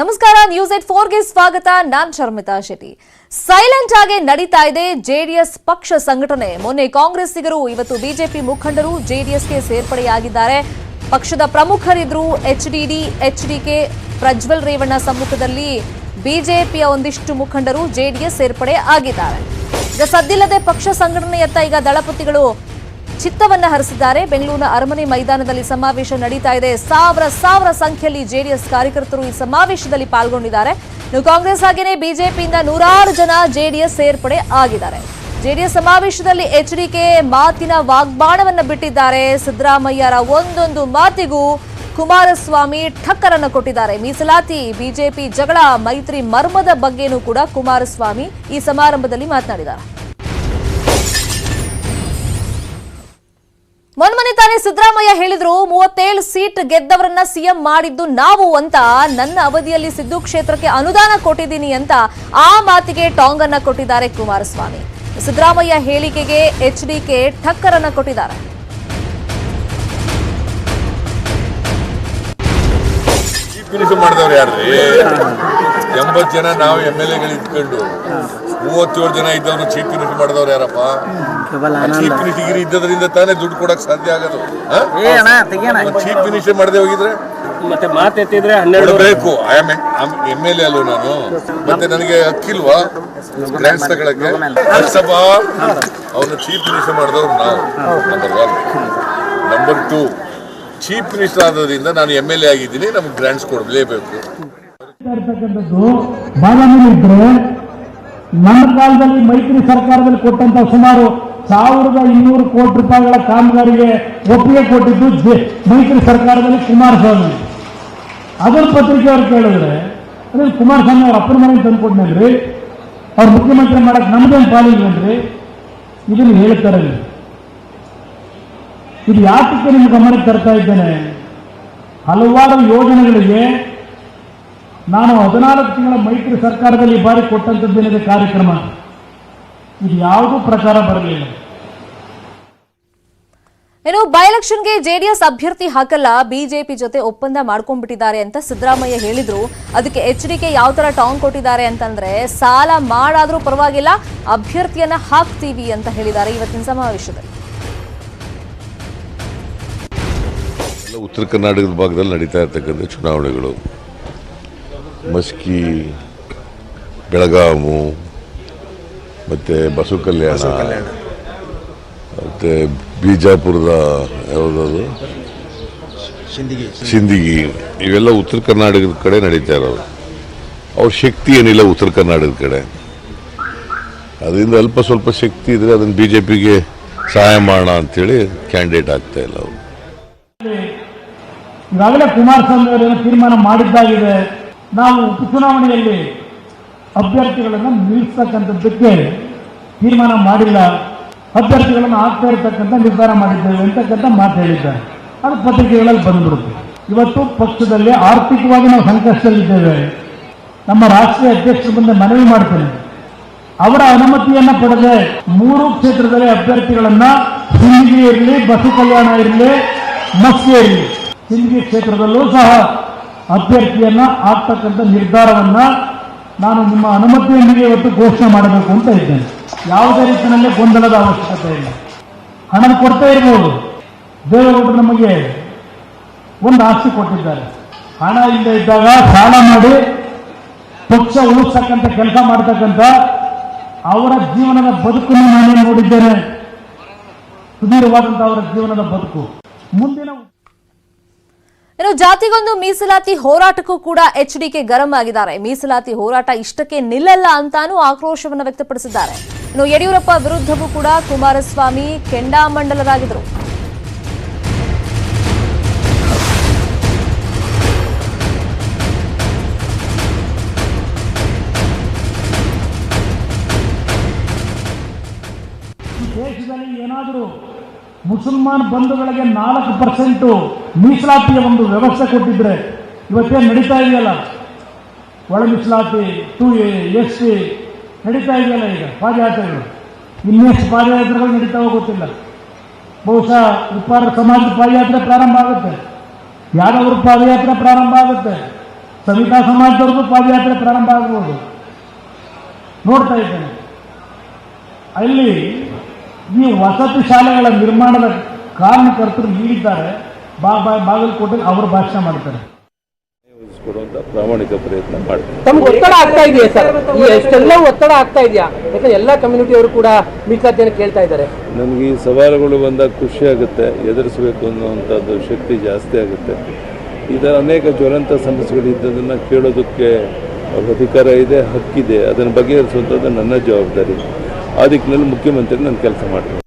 ನಮಸ್ಕಾರ news eight ಫೋರ್ಗೆ ಸ್ವಾಗತ. ನಾನ್ Sharmita Shetty. Silent ಆಗಿ ನಡೀತಾ ಇದೆ ಜೆಡಿಎಸ್ ಪಕ್ಷ ಸಂಘಟನೆ. ಮೊನ್ನೆ ಕಾಂಗ್ರೆಸ್ಸಿಗರು, ಇವತ್ತು ಬಿಜೆಪಿ ಮುಖಂಡರು ಜೆಡಿಎಸ್ಗೆ ಸೇರ್ಪಡೆಯಾಗಿದ್ದಾರೆ. ಪಕ್ಷದ ಪ್ರಮುಖರಿದ್ರು H D H D K Prajwal Revanna ಸಮ್ಮುಖದಲ್ಲಿ ಬಿಜೆಪಿಯ ಒಂದಿಷ್ಟು ಮುಖಂಡರು ಜೆಡಿಎಸ್ ಸೇರ್ಪಡೆ ಆಗಿದ್ದಾರೆ. ಈಗ ಸದ್ದಿಲ್ಲದೆ ಪಕ್ಷ ಸಂಘಟನೆಯತ್ತ ಈಗ ದಳಪತಿಗಳು ಚಿತ್ತವನ್ನ ಹರಿಸಿದ್ದಾರೆ. ಬೆಂಗಳೂರಿನ ಅರಮನೆ ಮೈದಾನದಲ್ಲಿ ಸಮಾವೇಶ ನಡೀತಾ ಇದೆ. ಸಾವಿರ ಸಾವಿರ ಸಂಖ್ಯೆಯಲ್ಲಿ ಜೆಡಿಎಸ್ ಕಾರ್ಯಕರ್ತರು ಈ ಸಮಾವೇಶದಲ್ಲಿ ಪಾಲ್ಗೊಂಡಿದ್ದಾರೆ. ಕಾಂಗ್ರೆಸ್ ಹಾಗೇನೆ ಬಿಜೆಪಿಯಿಂದ ನೂರಾರು ಜನ ಜೆಡಿಎಸ್ ಸೇರ್ಪಡೆ ಆಗಿದ್ದಾರೆ. ಜೆಡಿಎಸ್ ಸಮಾವೇಶದಲ್ಲಿ ಎಚ್ಡಿಕೆ ಮಾತಿನ ವಾಗ್ಬಾಣವನ್ನು ಬಿಟ್ಟಿದ್ದಾರೆ. ಸಿದ್ದರಾಮಯ್ಯರ ಒಂದೊಂದು ಮಾತಿಗೂ ಕುಮಾರಸ್ವಾಮಿ ಠಕ್ಕರನ್ನು ಕೊಟ್ಟಿದ್ದಾರೆ. ಮೀಸಲಾತಿ, ಬಿಜೆಪಿ ಜಗಳ, ಮೈತ್ರಿ ಮರ್ಮದ ಬಗ್ಗೆನೂ ಕೂಡ ಕುಮಾರಸ್ವಾಮಿ ಈ ಸಮಾರಂಭದಲ್ಲಿ ಮಾತನಾಡಿದ್ದಾರೆ. ಮೊನ್ಮನೆ ತಾನೇ ಸಿದ್ದರಾಮಯ್ಯ ಹೇಳಿದ್ರು, ಮೂವತ್ತೇಳು ಸೀಟ್ ಗೆದ್ದವರನ್ನ ಸಿಎಂ ಮಾಡಿದ್ದು ನಾವು ಅಂತ ನನ್ನ ಅವಧಿಯಲ್ಲಿ ಸಿದ್ದು ಕ್ಷೇತ್ರಕ್ಕೆ ಅನುದಾನ ಕೊಟ್ಟಿದ್ದೀನಿ ಅಂತ ಆ ಮಾತಿಗೆ ಟಾಂಗ್ ಅನ್ನ ಕೊಟ್ಟಿದ್ದಾರೆ ಕುಮಾರಸ್ವಾಮಿ. ಸಿದ್ದರಾಮಯ್ಯ ಹೇಳಿಕೆಗೆ ಎಚ್ಡಿಕೆ ಠಕ್ಕರನ್ನ ಕೊಟ್ಟಿದ್ದಾರೆ. ಎಂಬತ್ತು ಜನ ನಾವು ಎಂ ಎಲ್ ಎಗಳು ಇಟ್ಕೊಂಡು ಮೂವತ್ತೇಳು ಜನ ಇದ್ದವ್ರು ಚೀಫ್ ಮಿನಿಸ್ಟರ್ ಮಾಡಿದವ್ರು ಯಾರಪ್ಪ? ಚೀಫ್ ಮಿನಿಸ್ಟರ್ ಇದ್ದದ್ರಿಂದ ತಾನೇ ದುಡ್ಡು ಕೊಡಕ್ ಸಾಧ್ಯ ಆಗೋದು. ಚೀಫ್ ಮಿನಿಸ್ಟರ್ ಮಾಡದೆ ಹೋಗಿದ್ರೆ? ಮತ್ತೆ ಮಾತೆತ್ತಿದ್ರೆ ಹನ್ನೆರಡು. ಬೇಕು I am M L A ಅಲ್ವ ನಾನು? ಮತ್ತೆ ನನಗೆ ಹಕ್ಕಿಲ್ವಾ? ಗ್ರಾಂಟ್ಸ್ ತಗೊಳಕ್ಕೆ? ಸಭಾ ಅವನು ಚೀಫ್ ಮಿನಿಸ್ಟರ್ ಮಾಡಿದವ್ರು ನಾವು. Number one number two chief minister ಆದ್ರಿಂದ ನಾನು ಎಂ ಎಲ್ ಎ ಆಗಿದ್ದೀನಿ ನಮ್ಗೆ ಗ್ರಾಂಟ್ಸ್ ಕೊಡಲೇಬೇಕು. ಇರ್ತಕ್ಕಂಥದ್ದು ಬಾದಾಮಿ ಇದ್ರೆ ನಮ್ಮ ಕಾಲದಲ್ಲಿ ಮೈತ್ರಿ ಸರ್ಕಾರದಲ್ಲಿ ಕೊಟ್ಟಂತ ಸುಮಾರು ಸಾವಿರದ ಇನ್ನೂರು ಕೋಟಿ ರೂಪಾಯಿಗಳ ಕಾಮಗಾರಿಗೆ ಒಪ್ಪಿಗೆ ಕೊಟ್ಟಿದ್ದು ಮೈತ್ರಿ ಸರ್ಕಾರದಲ್ಲಿ ಕುಮಾರಸ್ವಾಮಿ. ಅದರ ಪತ್ರಿಕೆ ಅವ್ರು ಕೇಳಿದ್ರೆ ಅದೇ ಕುಮಾರಸ್ವಾಮಿ ಅವ್ರ ಅಪ್ಪನ ಮನೆಗೆ ತಂದ್ಕೊಟ್ನಲ್ರಿ ಅವ್ರು ಮುಖ್ಯಮಂತ್ರಿ ಮಾಡಕ್ ನಮ್ದೇನು ಪಾಲಿಲ್ವೇನ್ರಿ ಇದನ್ನು ಹೇಳ್ತಾರೆ ಇದು ಯಾತಕ್ಕೆ ನಿಮ್ಗೆ ಗಮನಕ್ಕೆ ತರ್ತಾ ಇದ್ದೇನೆ? ಹಲವಾರು ಯೋಜನೆಗಳಿಗೆ ನಾನು ಹದಿನಾಲ್ಕು ತಿಂಗಳ ಮೈತ್ರಿ ಸರ್ಕಾರದಲ್ಲಿ ಈ ಬಾರಿ ಕೊಟ್ಟಂತದ್ದೇನಿದೆ ಕಾರ್ಯಕ್ರಮ? ಇದು ಯಾವುದೂ ಪ್ರಚಾರ ಬರಲಿಲ್ಲ. ಇನ್ನು ಬೈ ಎಲೆಕ್ಷನ್ಗೆ ಜೆಡಿಎಸ್ ಅಭ್ಯರ್ಥಿ ಹಾಕಲ್ಲ ಬಿಜೆಪಿ ಜೊತೆ ಒಪ್ಪಂದ ಮಾಡ್ಕೊಂಡ್ಬಿಟ್ಟಿದ್ದಾರೆ ಅಂತ ಸಿದ್ದರಾಮಯ್ಯ ಹೇಳಿದ್ರು. ಅದಕ್ಕೆ ಎಚ್ ಡಿ ಕೆ ಯಾವ ತರ ಟಾಂಗ್ ಕೊಟ್ಟಿದ್ದಾರೆ ಅಂತಂದ್ರೆ ಸಾಲ ಮಾಡಾದ್ರೂ ಪರವಾಗಿಲ್ಲ ಅಭ್ಯರ್ಥಿಯನ್ನ ಹಾಕ್ತೀವಿ ಅಂತ ಹೇಳಿದ್ದಾರೆ ಇವತ್ತಿನ ಸಮಾವೇಶದಲ್ಲಿ. ಎಲ್ಲ ಉತ್ತರ ಕರ್ನಾಟಕದ ಭಾಗದಲ್ಲಿ ನಡೀತಾ ಇರ್ತಕ್ಕಂಥ ಚುನಾವಣೆಗಳು. ಮಸ್ಕಿ ಬೆಳಗಾವು ಮತ್ತು ಬಸವ ಕಲ್ಯಾಣ. ಮತ್ತು ಬಿಜಾಪುರದ ಯಾವುದಾದ್ರು? ಸಿಂದಗಿ ಇವೆಲ್ಲ ಉತ್ತರ ಕರ್ನಾಟಕದ ಕಡೆ ನಡೀತಾ ಇರೋದು. ಅವ್ರ ಶಕ್ತಿ ಏನಿಲ್ಲ ಉತ್ತರ ಕರ್ನಾಟಕದ ಕಡೆ. ಅದರಿಂದ ಅಲ್ಪ ಸ್ವಲ್ಪ ಶಕ್ತಿ ಇದ್ರೆ ಅದನ್ನು ಬಿ ಜೆ ಪಿಗೆ ಸಹಾಯ ಮಾಡೋಣ ಅಂತೇಳಿ ಕ್ಯಾಂಡಿಡೇಟ್ ಆಗ್ತಾ ಇಲ್ಲ ಅವರು. ಈಗಾಗಲೇ ಕುಮಾರಸ್ವಾಮಿ ಅವರೇನು ತೀರ್ಮಾನ ಮಾಡಿದ್ದಾಗಿದೆ. ನಾವು ಉಪಚುನಾವಣೆಯಲ್ಲಿ ಅಭ್ಯರ್ಥಿಗಳನ್ನು ನಿಲ್ಲಿಸ್ತಕ್ಕಂಥದ್ದಕ್ಕೆ ತೀರ್ಮಾನ ಮಾಡಿಲ್ಲ. ಅಭ್ಯರ್ಥಿಗಳನ್ನು ಆಗ್ತಾ ಇರತಕ್ಕಂಥ ನಿರ್ಧಾರ ಮಾಡಿದ್ದೇವೆ ಅಂತಕ್ಕಂಥ ಮಾತು ಹೇಳಿದ್ದಾರೆ. ಅದು ಪತ್ರಿಕೆಗಳಲ್ಲಿ ಬಂದ್ಬಿಡುತ್ತೆ. ಇವತ್ತು ಪಕ್ಷದಲ್ಲಿ ಆರ್ಥಿಕವಾಗಿ ನಾವು ಸಂಕಷ್ಟದಲ್ಲಿದ್ದೇವೆ. ನಮ್ಮ ರಾಷ್ಟ್ರೀಯ ಅಧ್ಯಕ್ಷರ ಮುಂದೆ ಮನವಿ ಮಾಡ್ತೇನೆ. ಅವರ ಅನುಮತಿಯನ್ನು ಪಡೆದೆ ಮೂರು ಕ್ಷೇತ್ರದಲ್ಲಿ ಅಭ್ಯರ್ಥಿಗಳನ್ನ ಸಿಂದಗಿ ಇರಲಿ ಬಸವ ಕಲ್ಯಾಣ ಇರಲಿ, ಮಸ್ಕೆ ಇರಲಿ. ಸಿಂದಗಿ ಕ್ಷೇತ್ರದಲ್ಲೂ ಸಹ ಅಭ್ಯರ್ಥಿಯನ್ನ ಆಗ್ತಕ್ಕಂಥ ನಿರ್ಧಾರವನ್ನ ನಾನು ನಿಮ್ಮ ಅನುಮತಿಯೊಂದಿಗೆ ಇವತ್ತು ಘೋಷಣೆ ಮಾಡಬೇಕು ಅಂತ ಇದ್ದೇನೆ. ಯಾವುದೇ ರೀತಿಯಲ್ಲಿ ಗೊಂದಲದ ಅವಶ್ಯಕತೆ ಇಲ್ಲ. ಹಣ ಕೊಡ್ತಾ ಇರ್ಬೋದು. ದೇವೇಗೌಡರು ನಮಗೆ ಒಂದು ಆಸ್ತಿ ಕೊಟ್ಟಿದ್ದಾರೆ. ಹಣ ಇಲ್ಲದೆ ಇದ್ದಾಗ ಸಾಲ ಮಾಡಿ ಪಕ್ಷ ಉಳಿಸ್ತಕ್ಕಂಥ ಕೆಲಸ ಮಾಡ್ತಕ್ಕಂಥ ಅವರ ಜೀವನದ ಬದುಕನ್ನು ನಾನೇ ನೋಡಿದ್ದೇನೆ. ಸುದೀರ್ಘವಾದಂತಹ ಅವರ ಜೀವನದ ಬದುಕು. ಮುಂದಿನ ಇನ್ನು ಜಾತಿಗೊಂದು ಮೀಸಲಾತಿ ಹೋರಾಟಕ್ಕೂ ಕೂಡ ಎಚ್ಡಿಕೆ ಗರಂ ಆಗಿದ್ದಾರೆ. ಮೀಸಲಾತಿ ಹೋರಾಟ ಇಷ್ಟಕ್ಕೆ ನಿಲ್ಲಲ್ಲ ಅಂತಾನೂ ಆಕ್ರೋಶವನ್ನು ವ್ಯಕ್ತಪಡಿಸಿದ್ದಾರೆ. ಇನ್ನು ಯಡಿಯೂರಪ್ಪ ವಿರುದ್ಧವೂ ಕೂಡ ಕುಮಾರಸ್ವಾಮಿ ಕೆಂಡಾಮಂಡಲರಾಗಿದ್ದರು. ದೇಶದಲ್ಲಿ ಏನಾದರೂ ಮುಸಲ್ಮಾನ್ ಬಂಧುಗಳಿಗೆ ನಾಲ್ಕು ಪರ್ಸೆಂಟು ಮೀಸಲಾತಿಯ ಒಂದು ವ್ಯವಸ್ಥೆ ಕೊಟ್ಟಿದ್ರೆ ಇವತ್ತೇ ನಡೀತಾ ಇದೆಯಲ್ಲ? ಒಳ ಮೀಸಲಾತಿ ಟು ಎ ಎಸ್ ಸಿ ನಡೀತಾ ಇದೆಯಲ್ಲ ಈಗ ಪಾದಯಾತ್ರೆಗಳು? ಇನ್ನೆಷ್ಟು ಪಾದಯಾತ್ರೆಗಳು ನಡೀತಾ ಹೋಗುತ್ತಿಲ್ಲ? ಬಹುಶಃ ಉಪ್ಪಾರ ಸಮಾಜದ ಪಾದಯಾತ್ರೆ ಪ್ರಾರಂಭ ಆಗುತ್ತೆ. ಯಾದವರು ಪಾದಯಾತ್ರೆ ಪ್ರಾರಂಭ ಆಗುತ್ತೆ. ಸವಿತಾ ಸಮಾಜದವ್ರಿಗೂ ಪಾದಯಾತ್ರೆ ಪ್ರಾರಂಭ ಆಗ್ಬೋದು. ನೋಡ್ತಾ ಇದ್ದೇನೆ. ಅಲ್ಲಿ ಈ ವಸತಿ ಶಾಲೆಗಳ ನಿರ್ಮಾಣದ ಕಾರಣಕರ್ತರು ನೀಡಿದ್ದಾರೆ. ಬಾಗಲಕೋಟೆ ಅವರು ಭಾಷಣ ಮಾಡ್ತಾರೆ. ಕೊಡುವಂತ ಪ್ರಾಮಾಣಿಕ ಪ್ರಯತ್ನ ಮಾಡ್ತಾರೆ ತಮ್ಗೆ ಒತ್ತಡ ಆಗ್ತಾ ಇದೆಯಾ ಸರ್? ಈ ಎಷ್ಟೆಲ್ಲ ಒತ್ತಡ ಆಗ್ತಾ ಇದೆಯಾ? ಯಾಕಂದ್ರೆ ಎಲ್ಲ ಕಮ್ಯುನಿಟಿಯವರು ಕೂಡ ಮೀಸಲಾತಿಯನ್ನು ಕೇಳ್ತಾ ಇದ್ದಾರೆ. ನಮ್ಗೆ ಈ ಸವಾಲುಗಳು ಬಂದಾಗ ಖುಷಿ ಆಗುತ್ತೆ ಎದುರಿಸಬೇಕು ಅನ್ನುವಂಥದ್ದು ಶಕ್ತಿ ಜಾಸ್ತಿ ಆಗುತ್ತೆ. ಈ ಥರ ಅನೇಕ ಜ್ವಲಂತ ಸಮಸ್ಯೆಗಳಿದ್ದದನ್ನು ಕೇಳೋದಕ್ಕೆ ಅವ್ರ ಅಧಿಕಾರ ಇದೆ ಹಕ್ಕಿದೆ. ಅದನ್ನು ಬಗೆಹರಿಸುವಂಥದ್ದು ನನ್ನ ಜವಾಬ್ದಾರಿ. ಆ ದಿಕ್ಕಿನಲ್ಲಿ ಮುಖ್ಯಮಂತ್ರಿ ನಾನು ಕೆಲಸ ಮಾಡ್ತೀನಿ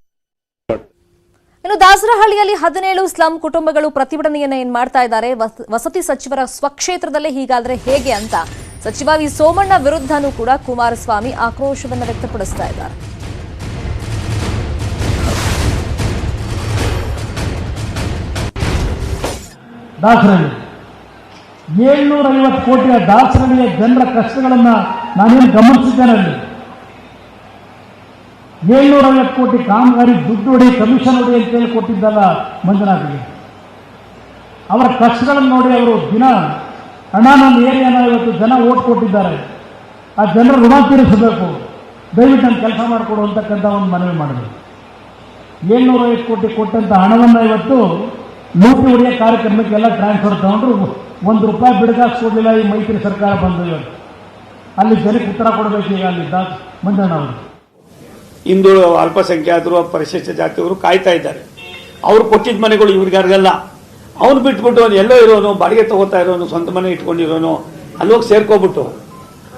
ಇನ್ನು ದಾಸರಹಳ್ಳಿಯಲ್ಲಿ ಹದಿನೇಳು ಸ್ಲಂ ಕುಟುಂಬಗಳು ಪ್ರತಿಭಟನೆಯನ್ನ ಏನ್ ಮಾಡ್ತಾ ಇದ್ದಾರೆ? ವಸತಿ ಸಚಿವರ ಸ್ವಕ್ಷೇತ್ರದಲ್ಲೇ ಹೀಗಾದ್ರೆ ಹೇಗೆ ಅಂತ ಸಚಿವ ವಿ ಸೋಮಣ್ಣ ವಿರುದ್ಧನೂ ಕೂಡ ಕುಮಾರಸ್ವಾಮಿ ಆಕ್ರೋಶವನ್ನ ವ್ಯಕ್ತಪಡಿಸ್ತಾ ಇದ್ದಾರೆ. ದಾಸರಹಳ್ಳಿ ಏಳ್ನೂರ ಐವತ್ತು ಕೋಟಿಯ ದಾಸರಳ್ಳಿಯ ಜನರ ಕಷ್ಟಗಳನ್ನ ನಾನೇನು ಗಮನಿಸಿದ್ದೇನೆ ಅಲ್ಲಿ? ಏಳ್ನೂರ ಐವತ್ತು ಕೋಟಿ ಕಾಮಗಾರಿ ದುಡ್ಡು ಹೊಡಿ ಕಮಿಷನ್ ಹೊಡಿ ಅಂತೇಳಿ ಕೊಟ್ಟಿದ್ದಲ್ಲ ಮಂಜುನಾಥ್ಗೆ. ಅವರ ಕಷ್ಟಗಳನ್ನು ನೋಡಿ ಅವರು ದಿನ ಹಣ ನಮ್ಮ ಏರಿಯಾನ ಇವತ್ತು ಜನ ಓಟ್ ಕೊಟ್ಟಿದ್ದಾರೆ. ಆ ಜನರ ಋಣ ತೀರಿಸಬೇಕು. ದಯವಿಟ್ಟು ನಾನು ಕೆಲಸ ಮಾಡಿಕೊಡು ಅಂತಕ್ಕಂಥ ಒಂದು ಮನವಿ ಮಾಡಿದೆ ಏಳ್ನೂರ ಐವತ್ತು ಕೋಟಿ ಕೊಟ್ಟಂತ ಹಣವನ್ನು ಇವತ್ತು ಲೂಟಿ ಹೊಡೆಯ ಕಾರ್ಯಕ್ರಮಕ್ಕೆಲ್ಲ ಟ್ರಾನ್ಸ್ಫರ್ ತಗೊಂಡ್ರು ಒಂದು ರೂಪಾಯಿ ಬಿಡುಗಾಕ್ಸ್ಕೊಡ್ಲಿಲ್ಲ ಈ ಮೈತ್ರಿ ಸರ್ಕಾರ ಬಂದು ಇವತ್ತು. ಅಲ್ಲಿ ಜನಕ್ಕೆ ಉತ್ತರ ಕೊಡಬೇಕು ಈಗ ಅಲ್ಲಿ ಮಂಜಣ್ಣ ಅವರು. ಹಿಂದೂ ಅಲ್ಪಸಂಖ್ಯಾತರು, ಪರಿಶಿಷ್ಟ ಜಾತಿಯವರು ಕಾಯ್ತಾ ಇದ್ದಾರೆ. ಅವ್ರು ಕೊಟ್ಟಿದ್ದ ಮನೆಗಳು ಇವ್ರಿಗಾರಿಗಲ್ಲ. ಅವ್ನು ಬಿಟ್ಬಿಟ್ಟು ಅವ್ನು ಎಲ್ಲೋ ಇರೋನು, ಬಾಡಿಗೆ ತಗೋತಾ ಇರೋನು, ಸ್ವಂತ ಮನೆ ಇಟ್ಕೊಂಡಿರೋನು, ಅಲ್ಲೋಗಿ ಸೇರ್ಕೊಬಿಟ್ಟು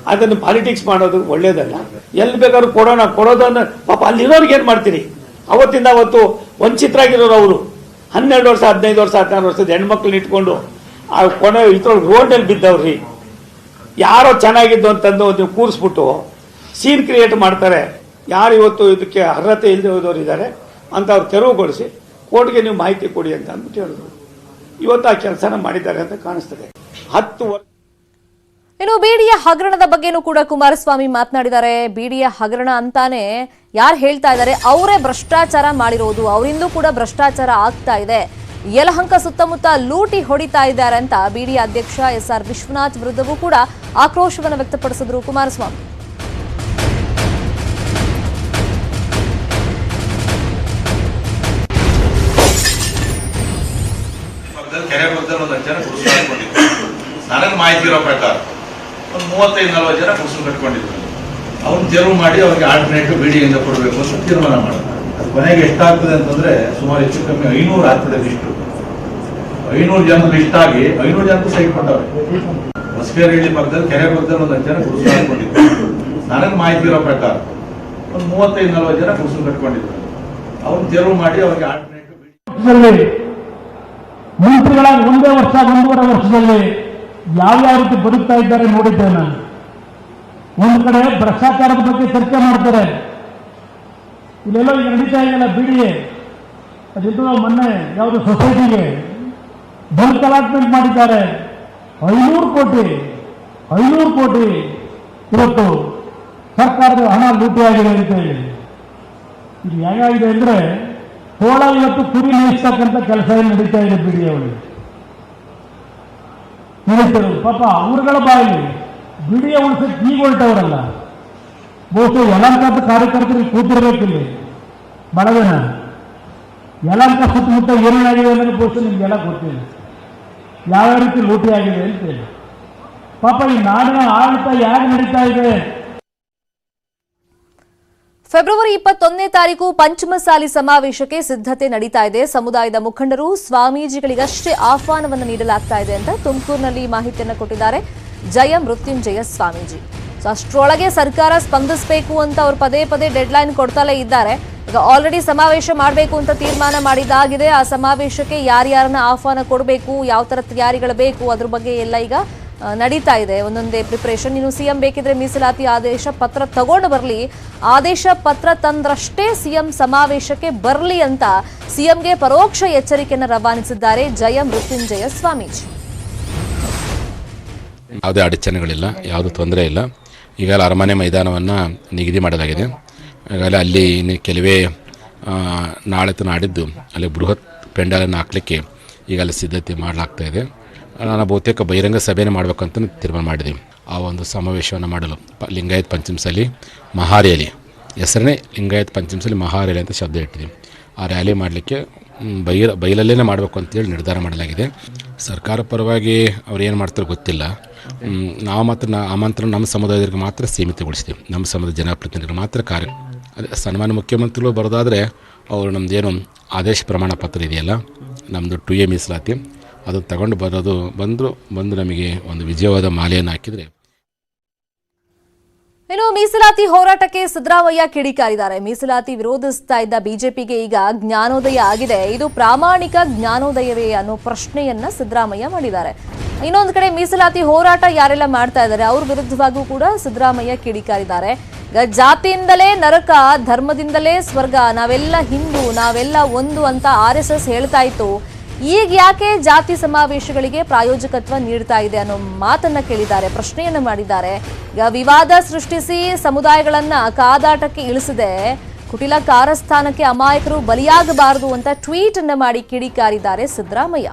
ಅದನ್ನು ಪಾಲಿಟಿಕ್ಸ್ ಮಾಡೋದು ಒಳ್ಳೇದಲ್ಲ. ಎಲ್ಲಿ ಬೇಕಾದ್ರು ಕೊಡೋಣ ಕೊಡೋದನ್ನ ಪಾಪ ಅಲ್ಲಿರೋರಿಗೆ ಏನು ಮಾಡ್ತೀರಿ? ಅವತ್ತಿಂದ ಅವತ್ತು ವಂಚಿತರಾಗಿರೋರು ಅವರು. ಹನ್ನೆರಡು ವರ್ಷ, ಹದಿನೈದು ವರ್ಷ, ಹದಿನಾರು ವರ್ಷದ ಹೆಣ್ಮಕ್ಳನ್ನ ಇಟ್ಕೊಂಡು ಆ ಕೊನೆ ಇದ್ರೊಳಗೆ ರೋಡ್ನಲ್ಲಿ ಬಿದ್ದವ್ರಿ. ಯಾರೋ ಚೆನ್ನಾಗಿದ್ದು ಅಂತಂದು ನೀವು ಕೂರಿಸ್ಬಿಟ್ಟು ಸೀನ್ ಕ್ರಿಯೇಟ್ ಮಾಡ್ತಾರೆ. ಯಾರು ಇವತ್ತು ಇದಕ್ಕೆ ಅರ್ಹತೆ ಇಲ್ಲದೆ ಹೋದವರು ಇದ್ದಾರೆ ಅಂತ ಅವ್ರು ತೆರವುಗೊಳಿಸಿ ಕೋರ್ಟ್ಗೆ ನೀವು ಮಾಹಿತಿ ಕೊಡಿ ಅಂತ ಅಂದ್ಬಿಟ್ಟು ಹೇಳಿದ್ರು. ಇವತ್ತು ಆ ಕೆಲಸನ ಮಾಡಿದ್ದಾರೆ ಅಂತ ಕಾಣಿಸ್ತದೆ. ಹತ್ತು ವರ್ಷ ಇನ್ನು ಬಿಡಿಯ ಹಗರಣದ ಬಗ್ಗೆನೂ ಕೂಡ ಕುಮಾರಸ್ವಾಮಿ ಮಾತನಾಡಿದ್ದಾರೆ. ಬಿಡಿಯ ಹಗರಣ ಅಂತಾನೆ ಯಾರು ಹೇಳ್ತಾ ಇದ್ದಾರೆ? ಅವರೇ ಭ್ರಷ್ಟಾಚಾರ ಮಾಡಿರೋದು. ಅವರಿಂದೂ ಕೂಡ ಭ್ರಷ್ಟಾಚಾರ ಆಗ್ತಾ ಇದೆ. ಯಲಹಂಕ ಸುತ್ತಮುತ್ತ ಲೂಟಿ ಹೊಡಿತಾ ಇದ್ದಾರೆ ಅಂತ ಬಿಡಿಯ ಅಧ್ಯಕ್ಷ ಎಸ್ ಆರ್ ವಿಶ್ವನಾಥ್ ವಿರುದ್ಧವೂ ಕೂಡ ಆಕ್ರೋಶವನ್ನು ವ್ಯಕ್ತಪಡಿಸಿದ್ರು ಕುಮಾರಸ್ವಾಮಿ. ಕೆರೆ ಪಕ್ಕದಲ್ಲಿ ಒಂದು ಹತ್ತು ಜನ ಗುಡಿಸಲು ಕಟ್ಕೊಂಡಿದ್ರು. ನನಗೆ ಮಾಹಿತಿ ಇರೋ ಪ್ರಕಾರ ಒಂದು ಮೂವತ್ತೈದು, ನಲ್ವತ್ತು ಜನ ಗುಡಿಸಲು ಕಟ್ಕೊಂಡಿದ್ರು. ಅವ್ನು ತೆರವು ಮಾಡಿ ಅವ್ರಿಗೆ ಆಲ್ಟರ್ನೇಟಿವ್ ಬಿಡಿಯಿಂದ ಕೊಡಬೇಕು ಅಂತ ತೀರ್ಮಾನ ಮಾಡಿದ್ರು. ಅದು ಕೊನೆಗೆ ಎಷ್ಟಾಗ್ತದೆ ಅಂತಂದ್ರೆ ಸುಮಾರು ಹೆಚ್ಚು ಕಮ್ಮಿ ಐನೂರು ಆಗ್ತದೆ ಲಿಸ್ಟು ಐನೂರು ಜನ ಲಿಸ್ಟ್ ಆಗಿ ಐನೂರು ಜನ ಸೈಟ್ ಕೊಟ್ಟವ್ರೆ. ಹೊಸಕೇರಹಳ್ಳಿ ಪಕ್ಕದಲ್ಲಿ ಕೆರೆ ಪಕ್ಕದಲ್ಲಿ ಒಂದು ಹತ್ತು ಜನ ಗುಡಿಸಲು ಹಾಕೊಂಡಿದ್ರು ನನಗೆ ಮಾಹಿತಿ ಇರೋ ಪ್ರಕಾರ ಒಂದು ಮೂವತ್ತೈದು, ನಲ್ವತ್ತು ಜನ ಗುಡಿಸಲು ಕಟ್ಕೊಂಡಿದ್ರು. ಅವ್ನು ತೆರವು ಮಾಡಿ ಅವ್ರಿಗೆ ಆಲ್ಟರ್ನೇಟಿವ್ ಮಂತ್ರಿಗಳಾಗಿ ಒಂದೇ ವರ್ಷ, ಒಂದೂವರೆ ವರ್ಷದಲ್ಲಿ ಯಾವ್ಯಾವ ರೀತಿ ಬದುಕ್ತಾ ಇದ್ದಾರೆ ನೋಡಿದ್ದೇನೆ ನಾನು. ಒಂದು ಕಡೆ ಭ್ರಷ್ಟಾಚಾರದ ಬಗ್ಗೆ ಚರ್ಚೆ ಮಾಡ್ತಾರೆ. ಇಲ್ಲೆಲ್ಲೋ ನಡೀತಾ ಇದೆಯಲ್ಲ ಬಿಡಿ ಅದಿದ್ದು ಮೊನ್ನೆ ಯಾವುದು ಸೊಸೈಟಿಗೆ ಬಲ್ಕ್ ಅಲಾಟ್ಮೆಂಟ್ ಮಾಡಿದ್ದಾರೆ. ಐನೂರು ಕೋಟಿ ಐನೂರು ಕೋಟಿ ಇವತ್ತು ಸರ್ಕಾರದ ಹಣ ಲೂಟಿಯಾಗಿದೆ ಅಂತ ಹೇಳಿ. ಇದು ಹೇಗಾಗಿದೆ ಅಂದ್ರೆ ತೋಳ ಇವತ್ತು ಕುರಿ ಮೇಯಿಸ್ತಕ್ಕಂಥ ಕೆಲಸ ನಡೀತಾ ಇದೆ ಬಿಡಿ ಅವಳಿಗೆ ನಡೀತಾರೆ ಪಾಪ ಅವ್ರಗಳ ಬಾಯಲ್ಲಿ ಬಿಡಿಯ ಉಳಿಸಕ್ಕೆ ಈಗ ಹೊರಟವರಲ್ಲ. ಬಹುಶಃ ಯಲಂಕದ ಕಾರ್ಯಕರ್ತರಿಗೆ ಕೂತಿರ್ಬೇಕಿಲ್ಲಿ ಬಳಗನ ಯಲಂಕ ಸುತ್ತಮುತ್ತ ಏನೇನಾಗಿದೆ ಅನ್ನೋದು ಬಹುಶಃ ನಿಮಗೆಲ್ಲ ಗೊತ್ತಿಲ್ಲ ಯಾವ ರೀತಿ ಲೂಟಿ ಆಗಿದೆ ಅಂತೇಳಿ ಪಾಪ ಈ ನಾಡಿನ ಆಡಳಿತ ಯಾರು ನಡೀತಾ ಇದೆ? ಫೆಬ್ರವರಿ ಇಪ್ಪತ್ತೊಂದನೇ ತಾರೀಕು ಪಂಚಮಸಾಲಿ ಸಮಾವೇಶಕ್ಕೆ ಸಿದ್ಧತೆ ನಡೀತಾ ಇದೆ. ಸಮುದಾಯದ ಮುಖಂಡರು, ಸ್ವಾಮೀಜಿಗಳಿಗಷ್ಟೇ ಆಹ್ವಾನವನ್ನು ನೀಡಲಾಗ್ತಾ ಇದೆ ಅಂತ ತುಮಕೂರಿನಲ್ಲಿ ಮಾಹಿತಿಯನ್ನು ಕೊಟ್ಟಿದ್ದಾರೆ. ಜಯ ಮೃತ್ಯುಂಜಯ ಸ್ವಾಮೀಜಿ. ಸೊ ಅಷ್ಟರೊಳಗೆ ಸರ್ಕಾರ ಸ್ಪಂದಿಸಬೇಕು ಅಂತ ಅವರು ಪದೇ ಪದೇ ಡೆಡ್ಲೈನ್ ಕೊಡ್ತಲೇ ಇದ್ದಾರೆ. ಈಗ ಆಲ್ರೆಡಿ ಸಮಾವೇಶ ಮಾಡಬೇಕು ಅಂತ ತೀರ್ಮಾನ ಮಾಡಿದಾಗಿದೆ ಆ ಸಮಾವೇಶಕ್ಕೆ ಯಾರ್ಯಾರನ್ನ ಆಹ್ವಾನ ಕೊಡಬೇಕು, ಯಾವ ಥರ ತಯಾರಿಗಳು ಬೇಕು, ಅದ್ರ ಬಗ್ಗೆ ಎಲ್ಲ ಈಗ ನಡೀತಾ ಇದೆ. ಒಂದೊಂದೇ ಪ್ರಿಪರೇಷನ್ ಇನ್ನು ಸಿಎಂ ಬೇಕಿದ್ರೆ ಮೀಸಲಾತಿ ಆದೇಶ ಪತ್ರ ತಗೊಂಡು ಬರಲಿ. ಆದೇಶ ಪತ್ರ ತಂದ್ರಷ್ಟೇ ಸಿಎಂ ಸಮಾವೇಶಕ್ಕೆ ಬರಲಿ ಅಂತ ಸಿಎಂಗೆ ಪರೋಕ್ಷ ಎಚ್ಚರಿಕೆಯನ್ನು ರವಾನಿಸಿದ್ದಾರೆ ಜಯ ಮೃತ್ಯುಂಜಯ ಸ್ವಾಮೀಜಿ. ಯಾವುದೇ ಅಡಚಣೆಗಳಿಲ್ಲ, ಯಾವುದೂ ತೊಂದರೆ ಇಲ್ಲ. ಈಗಾಗಲೇ ಅರಮನೆ ಮೈದಾನವನ್ನು ನಿಗದಿ ಮಾಡಲಾಗಿದೆ. ಈಗಾಗಲೇ ಅಲ್ಲಿ ಕೆಲವೇ ನಾಳೆ ತನ ನಾಡಿದ್ದು ಅಲ್ಲಿ ಬೃಹತ್ ಪೆಂಡಾಲನ್ನು ಹಾಕಲಿಕ್ಕೆ ಈಗಾಗಲೇ ಸಿದ್ಧತೆ ಮಾಡಲಾಗ್ತಾ ಇದೆ. ನಾನು ಬಹುತೇಕ ಬಹಿರಂಗ ಸಭೆಯನ್ನು ಮಾಡಬೇಕಂತ ತೀರ್ಮಾನ ಮಾಡಿದ್ವಿ ಆ ಒಂದು ಸಮಾವೇಶವನ್ನು ಮಾಡಲು ಪ ಲಿಂಗಾಯತ್ ಪಂಚಮಸಲಿ ಮಹಾರ್ಯಾಲಿ ಹೆಸರೇ ಲಿಂಗಾಯತ್ ಪಂಚಮಸಲಿ ಮಹಾರ್ಯಾಲಿ ಅಂತ ಶಬ್ದ ಇಟ್ಟಿದ್ದೀವಿ ಆ ರ್ಯಾಲಿ ಮಾಡಲಿಕ್ಕೆ ಬೈಲ ಬೈಲಲ್ಲೇ ಮಾಡಬೇಕು ಅಂತೇಳಿ ನಿರ್ಧಾರ ಮಾಡಲಾಗಿದೆ. ಸರ್ಕಾರ ಪರವಾಗಿ ಅವ್ರು ಏನು ಮಾಡ್ತಾರೋ ಗೊತ್ತಿಲ್ಲ. ನಾವು ಮಾತ್ರ ನಾ ಆಮಂತ್ರಣ ನಮ್ಮ ಸಮುದಾಯದವರಿಗೆ ಮಾತ್ರ ಸೀಮಿತಗೊಳಿಸಿದೆ. ನಮ್ಮ ಸಮುದಾಯ ಜನಪ್ರತಿನಿಧಿಗಳು ಮಾತ್ರ ಕಾರ್ಯ, ಅದೇ ಸನ್ಮಾನ್ಯ ಮುಖ್ಯಮಂತ್ರಿಗಳು ಬರೋದಾದರೆ, ಅವರು ನಮ್ಮದೇನು ಆದೇಶ ಪ್ರಮಾಣ ಪತ್ರ ಇದೆಯಲ್ಲ ನಮ್ಮದು ಟು ಎ ಮೀಸಲಾತಿ ಅದು ತಗೊಂಡು ಬರೋದು ಬಂದರು, ಬಂದು ನಮಗೆ ಒಂದು ವಿಜಯವಾದ ಮಾಲೆಯನ್ನು ಹಾಕಿದರೆ. ಇನ್ನು ಮೀಸಲಾತಿ ಹೋರಾಟಕ್ಕೆ ಸಿದ್ದರಾಮಯ್ಯ ಕಿಡಿಕಾರಿದ್ದಾರೆ. ಮೀಸಲಾತಿ ವಿರೋಧಿಸ್ತಾ ಇದ್ದ ಬಿಜೆಪಿಗೆ ಈಗ ಜ್ಞಾನೋದಯ ಆಗಿದೆ. ಇದು ಪ್ರಾಮಾಣಿಕ ಜ್ಞಾನೋದಯವೇ ಅನ್ನೋ ಪ್ರಶ್ನೆಯನ್ನ ಸಿದ್ದರಾಮಯ್ಯ ಮಾಡಿದ್ದಾರೆ. ಇನ್ನೊಂದು ಕಡೆ ಮೀಸಲಾತಿ ಹೋರಾಟ ಯಾರೆಲ್ಲ ಮಾಡ್ತಾ ಇದ್ದಾರೆ, ಅವ್ರ ವಿರುದ್ಧವಾಗೂ ಕೂಡ ಸಿದ್ದರಾಮಯ್ಯ ಕಿಡಿಕಾರಿದ್ದಾರೆ. ಜಾತಿಯಿಂದಲೇ ನರಕ, ಧರ್ಮದಿಂದಲೇ ಸ್ವರ್ಗ, ನಾವೆಲ್ಲ ಹಿಂದೂ, ನಾವೆಲ್ಲ ಒಂದು ಅಂತ ಆರ್ ಎಸ್ ಹೇಳ್ತಾ ಇತ್ತು. ಈಗ ಯಾಕೆ ಜಾತಿ ಸಮಾವೇಶಗಳಿಗೆ ಪ್ರಾಯೋಜಕತ್ವ ನೀಡ್ತಾ ಇದೆ ಅನ್ನೋ ಮಾತನ್ನ ಕೇಳಿದ್ದಾರೆ, ಪ್ರಶ್ನೆಯನ್ನು ಮಾಡಿದ್ದಾರೆ. ವಿವಾದ ಸೃಷ್ಟಿಸಿ ಸಮುದಾಯಗಳನ್ನ ಕಾದಾಟಕ್ಕೆ ಇಳಿಸಿದೆ ಕುಟಿಲ ಕಾರಸ್ಥಾನಕ್ಕೆ ಅಮಾಯಕರು ಬಲಿಯಾಗಬಾರದು ಅಂತ ಟ್ವೀಟ್ ಅನ್ನ ಮಾಡಿ ಕಿಡಿಕಾರಿದ್ದಾರೆ ಸಿದ್ದರಾಮಯ್ಯ.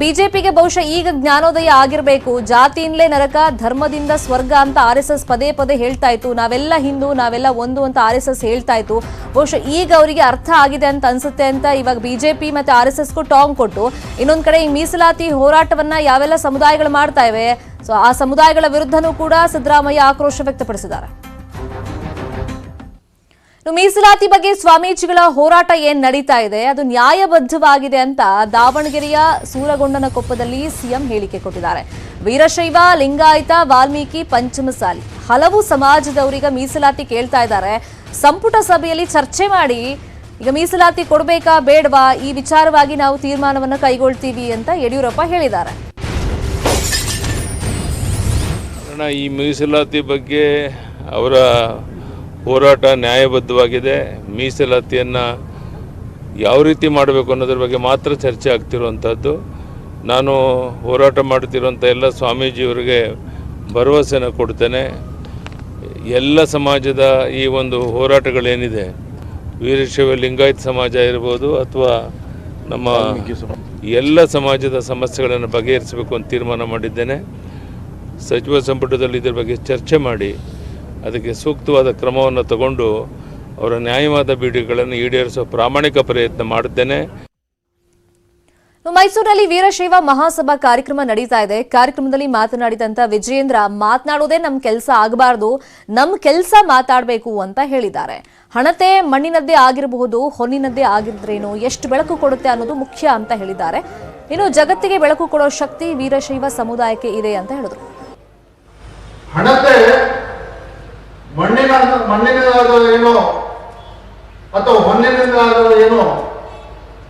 ಬಿಜೆಪಿಗೆ ಬಹುಶಃ ಈಗ ಜ್ಞಾನೋದಯ ಆಗಿರಬೇಕು. ಜಾತಿಯಿಂದಲೇ ನರಕ, ಧರ್ಮದಿಂದ ಸ್ವರ್ಗ ಅಂತ ಆರ್ ಪದೇ ಪದೇ ಹೇಳ್ತಾ ಇತ್ತು. ನಾವೆಲ್ಲ ಹಿಂದೂ, ನಾವೆಲ್ಲ ಒಂದು ಅಂತ ಆರ್ ಎಸ್ ಹೇಳ್ತಾ ಇತ್ತು. ಬಹುಶಃ ಈಗ ಅವರಿಗೆ ಅರ್ಥ ಆಗಿದೆ ಅಂತ ಅನ್ಸುತ್ತೆ ಅಂತ ಇವಾಗ ಬಿಜೆಪಿ ಮತ್ತೆ ಆರ್ ಎಸ್ ಎಸ್ಗೂ ಟಾಂಗ್ ಕೊಟ್ಟು ಇನ್ನೊಂದ್ ಕಡೆ ಈ ಮೀಸಲಾತಿ ಹೋರಾಟವನ್ನ ಯಾವೆಲ್ಲ ಸಮುದಾಯಗಳು ಮಾಡ್ತಾ ಇವೆ. ಸೊ ಆ ಸಮುದಾಯಗಳ ವಿರುದ್ಧನೂ ಕೂಡ ಸಿದ್ದರಾಮಯ್ಯ ಆಕ್ರೋಶ ವ್ಯಕ್ತಪಡಿಸಿದ್ದಾರೆ. ಮೀಸಲಾತಿ ಬಗ್ಗೆ ಸ್ವಾಮೀಜಿಗಳ ಹೋರಾಟ ಏನ್ ನಡೀತಾ ಇದೆ? ಅದು ನ್ಯಾಯಬದ್ಧವಾಗಿದೆ ಅಂತ ದಾವಣಗೆರೆಯ ಸೂರಗೊಂಡನ ಕೊಪ್ಪದಲ್ಲಿ ಸಿಎಂ ಹೇಳಿಕೆ ಕೊಟ್ಟಿದ್ದಾರೆ. ವೀರಶೈವ, ಲಿಂಗಾಯತ, ವಾಲ್ಮೀಕಿ, ಪಂಚಮಸಾಲಿ ಹಲವು ಸಮಾಜದವರೀಗ ಮೀಸಲಾತಿ ಕೇಳ್ತಾ ಇದ್ದಾರೆ. ಸಂಪುಟ ಸಭೆಯಲ್ಲಿ ಚರ್ಚೆ ಮಾಡಿ ಈಗ ಮೀಸಲಾತಿ ಕೊಡಬೇಕಾ ಬೇಡವಾ? ಈ ವಿಚಾರವಾಗಿ ನಾವು ತೀರ್ಮಾನವನ್ನು ಕೈಗೊಳ್ತೀವಿ ಅಂತ ಯಡಿಯೂರಪ್ಪ ಹೇಳಿದ್ದಾರೆ. ಈ ಮೀಸಲಾತಿ ಬಗ್ಗೆ ಅವರ ಹೋರಾಟ ನ್ಯಾಯಬದ್ಧವಾಗಿದೆ. ಮೀಸಲಾತಿಯನ್ನು ಯಾವ ರೀತಿ ಮಾಡಬೇಕು ಅನ್ನೋದ್ರ ಬಗ್ಗೆ ಮಾತ್ರ ಚರ್ಚೆ ಆಗ್ತಿರುವಂಥದ್ದು ನಾನು ಹೋರಾಟ ಮಾಡ್ತಿರುವಂಥ ಎಲ್ಲ ಸ್ವಾಮೀಜಿಯವರಿಗೆ ಭರವಸೆನ ಕೊಡ್ತೇನೆ. ಎಲ್ಲ ಸಮಾಜದ ಈ ಒಂದು ಹೋರಾಟಗಳೇನಿದೆ ವೀರಶೈವ ಲಿಂಗಾಯತ್ ಸಮಾಜ ಇರ್ಬೋದು ಅಥವಾ ನಮ್ಮ ಎಲ್ಲ ಸಮಾಜದ ಸಮಸ್ಯೆಗಳನ್ನು ಬಗೆಹರಿಸಬೇಕು ಅಂತ ತೀರ್ಮಾನ ಮಾಡಿದ್ದೇನೆ. ಸಚಿವ ಸಂಪುಟದಲ್ಲಿ ಇದರ ಬಗ್ಗೆ ಚರ್ಚೆ ಮಾಡಿ ಅದಕ್ಕೆ ಸೂಕ್ತವಾದ ಕ್ರಮವನ್ನು ತಗೊಂಡು ಅವರ ನ್ಯಾಯವಾದ ಬೇಡಿಕೆಗಳನ್ನು ಈಡೇರಿಸುವ ಪ್ರಾಮಾಣಿಕ ಪ್ರಯತ್ನ ಮಾಡುತ್ತೇನೆ. ಮೈಸೂರಿನಲ್ಲಿ ವೀರಶೈವ ಮಹಾಸಭಾ ಕಾರ್ಯಕ್ರಮ ನಡೀತಾ ಇದೆ. ಕಾರ್ಯಕ್ರಮದಲ್ಲಿ ಮಾತನಾಡಿದಂತ ವಿಜಯೇಂದ್ರ ಮಾತನಾಡೋದೇ ನಮ್ ಕೆಲಸ ಆಗಬಾರದು ನಮ್ ಕೆಲಸ ಮಾತಾಡಬೇಕು ಅಂತ ಹೇಳಿದ್ದಾರೆ. ಹಣತೆ ಮಣ್ಣಿನದ್ದೇ ಆಗಿರಬಹುದು ಹೊನ್ನಿನದ್ದೇ ಆಗಿದ್ರೇನು ಎಷ್ಟು ಬೆಳಕು ಕೊಡುತ್ತೆ ಅನ್ನೋದು ಮುಖ್ಯ ಅಂತ ಹೇಳಿದ್ದಾರೆ. ಇನ್ನು ಜಗತ್ತಿಗೆ ಬೆಳಕು ಕೊಡೋ ಶಕ್ತಿ ವೀರಶೈವ ಸಮುದಾಯಕ್ಕೆ ಇದೆ ಅಂತ ಹೇಳಿದ್ರು. ಹಣತೆ ಮಣ್ಣಿನ ಮಣ್ಣಿನದಾಗೋದು ಏನೋ, ಅಥವಾ ಹೊನ್ನಿನಿಂದಾಗೋದು ಏನೋ,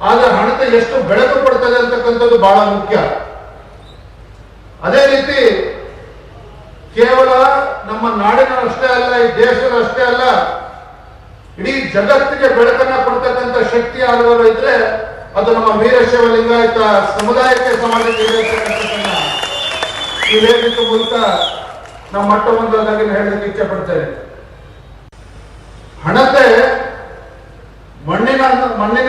ಆದ್ರೆ ಹಣತೆ ಎಷ್ಟು ಬೆಳಕು ಕೊಡ್ತದೆ ಅಂತಕ್ಕಂಥದ್ದು ಬಹಳ ಮುಖ್ಯ. ಅದೇ ರೀತಿ ಕೇವಲ ನಮ್ಮ ನಾಡಿನ ಅಷ್ಟೇ ಅಲ್ಲ, ಈ ದೇಶದ ಅಷ್ಟೇ ಅಲ್ಲ, ಇಡೀ ಜಗತ್ತಿಗೆ ಬೆಳಕನ್ನ ಕೊಡ್ತಕ್ಕಂಥ ಶಕ್ತಿ ಯಾರು ಇದ್ರೆ ಅದು ನಮ್ಮ ವೀರಶೈವ ಲಿಂಗಾಯತ ಸಮುದಾಯಕ್ಕೆ ಸಮಾಜಕ್ಕೆ ಈ ನಮ್ಮ ಮಟ್ಟ ಒಂದಾಗಿ ಹೇಳಲಿಕ್ಕೆ ಇಚ್ಛೆ ಪಡ್ತೇನೆ. ಹಣತೆ ಮಣ್ಣಿನ ಮಣ್ಣಿನ